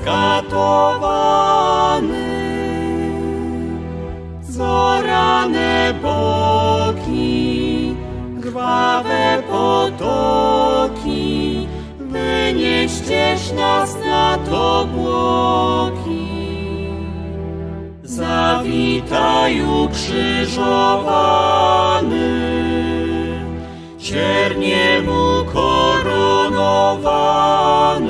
skatowany, zorane boki, krwawe potoki, wynieściesz nas nad obłoki. Zawitaj ukrzyżowany, cierniem ukoronowany. W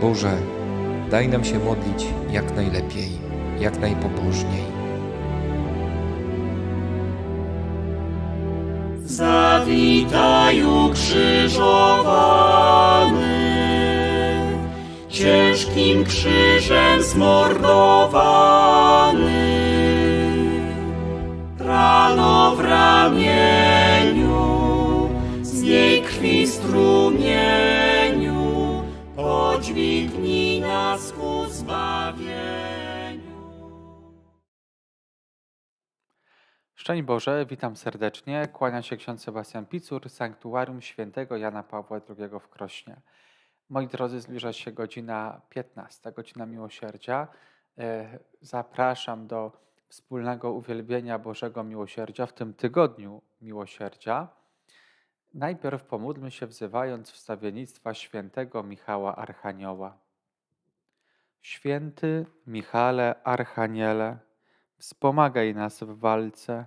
Boże, daj nam się modlić jak najlepiej, jak najpobożniej. Zawitaj ukrzyżowany, ciężkim krzyżem zmordowany. Rano w ramieniu, z niej krwi strumieniu, Szczęść Boże, witam serdecznie. Kłania się ksiądz Sebastian Picur, Sanktuarium Świętego Jana Pawła II w Krośnie. Moi drodzy, zbliża się godzina 15, godzina miłosierdzia. E, Zapraszam do wspólnego uwielbienia Bożego Miłosierdzia w tym tygodniu miłosierdzia. Najpierw pomódlmy się wzywając wstawiennictwa świętego Michała Archanioła. Święty Michale Archaniele, wspomagaj nas w walce,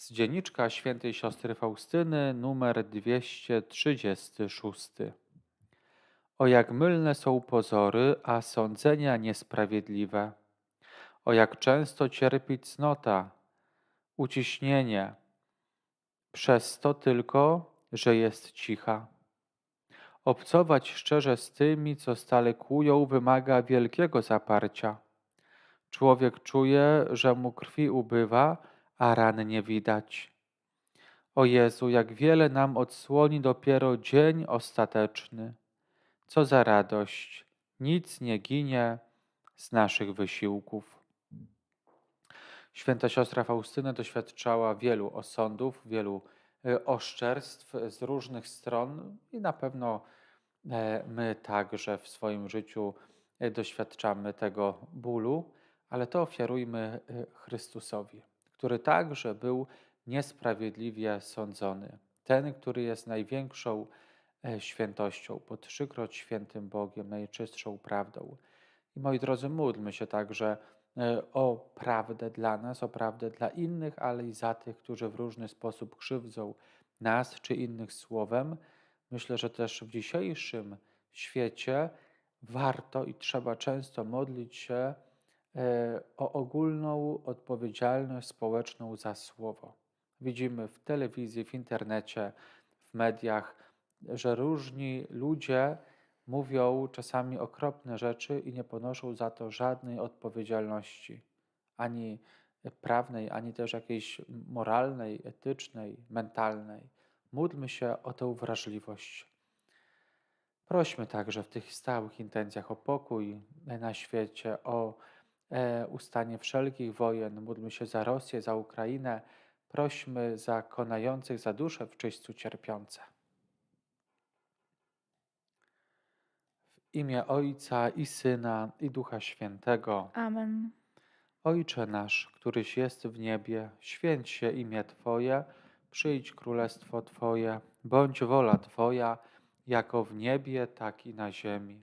Z dzienniczka świętej siostry Faustyny, numer 236. O jak mylne są pozory, a sądzenia niesprawiedliwe. O jak często cierpi cnota, uciśnienie, przez to tylko, że jest cicha. Obcować szczerze z tymi, co stale kłują, wymaga wielkiego zaparcia. Człowiek czuje, że mu krwi ubywa, a ran nie widać. O Jezu, jak wiele nam odsłoni dopiero dzień ostateczny. Co za radość, nic nie ginie z naszych wysiłków. Święta siostra Faustyna doświadczała wielu osądów, wielu e, oszczerstw z różnych stron i na pewno e, my także w swoim życiu e, doświadczamy tego bólu, ale to ofiarujmy e, Chrystusowi, który także był niesprawiedliwie sądzony. Ten, który jest największą e, świętością, po trzykroć świętym Bogiem, najczystszą prawdą. I moi drodzy, módlmy się także e, o prawdę dla nas, o prawdę dla innych, ale i za tych, którzy w różny sposób krzywdzą nas czy innych słowem. Myślę, że też w dzisiejszym świecie warto i trzeba często modlić się o ogólną odpowiedzialność społeczną za słowo. Widzimy w telewizji, w internecie, w mediach, że różni ludzie mówią czasami okropne rzeczy i nie ponoszą za to żadnej odpowiedzialności, ani prawnej, ani też jakiejś moralnej, etycznej, mentalnej. Módlmy się o tę wrażliwość. Prośmy także w tych stałych intencjach o pokój na świecie, o e, ustanie wszelkich wojen. Módlmy się za Rosję, za Ukrainę. Prośmy za konających, za dusze w czyśćcu cierpiące. W imię Ojca i Syna i Ducha Świętego. Amen. Ojcze nasz, któryś jest w niebie, święć się imię Twoje, przyjdź królestwo Twoje, bądź wola Twoja, jako w niebie, tak i na ziemi.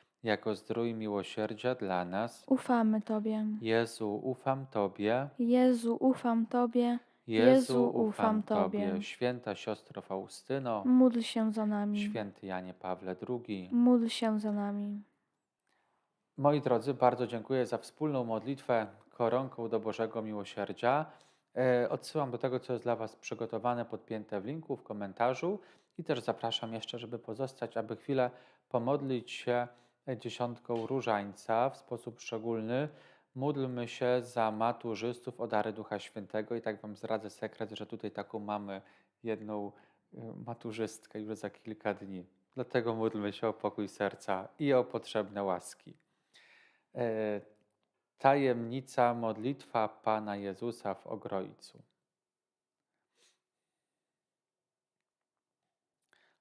jako zdrój miłosierdzia dla nas. Ufamy Tobie. Jezu, ufam Tobie. Jezu, ufam Tobie. Jezu, ufam Tobie. Święta siostro Faustyno, Módl się za nami. święty Janie Pawle II. Módl się za nami. Moi drodzy, bardzo dziękuję za wspólną modlitwę koronką do Bożego Miłosierdzia. E, Odsyłam do tego, co jest dla Was przygotowane, podpięte w linku, w komentarzu i też zapraszam jeszcze, żeby pozostać, aby chwilę pomodlić się dziesiątką różańca w sposób szczególny. Módlmy się za maturzystów o dary Ducha Świętego i tak Wam zdradzę sekret, że tutaj taką mamy jedną y, maturzystkę już za kilka dni. Dlatego módlmy się o pokój serca i o potrzebne łaski. E, Tajemnica modlitwa Pana Jezusa w Ogrojcu.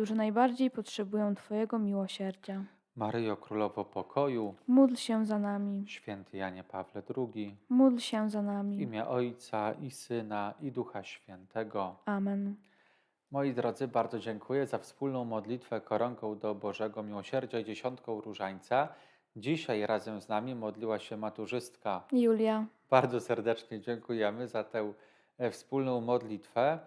którzy najbardziej potrzebują Twojego miłosierdzia. Maryjo Królowo Pokoju, Módl się za nami, Święty Janie Pawle II, módl się za w nami. imię Ojca i Syna i Ducha Świętego. Amen. Moi drodzy, bardzo dziękuję za wspólną modlitwę koronką do Bożego Miłosierdzia i dziesiątką różańca. Dzisiaj razem z nami modliła się maturzystka. Julia, Bardzo serdecznie dziękujemy za tę e, wspólną modlitwę.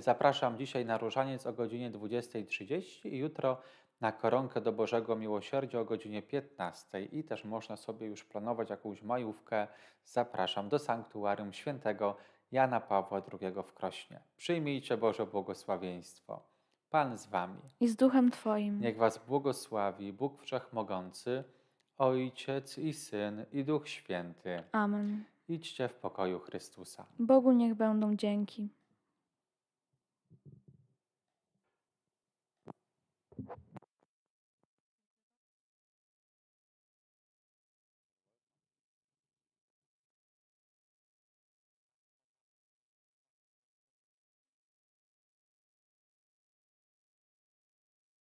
Zapraszam dzisiaj na różaniec o godzinie 20.30 i jutro na koronkę do Bożego Miłosierdzia o godzinie 15. I też można sobie już planować jakąś majówkę. Zapraszam do sanktuarium świętego Jana Pawła II w Krośnie. Przyjmijcie Boże błogosławieństwo. Pan z Wami. i z duchem Twoim. Niech Was błogosławi Bóg Wszechmogący, Ojciec i Syn i Duch Święty. Amen. Idźcie w pokoju Chrystusa. Bogu niech będą dzięki.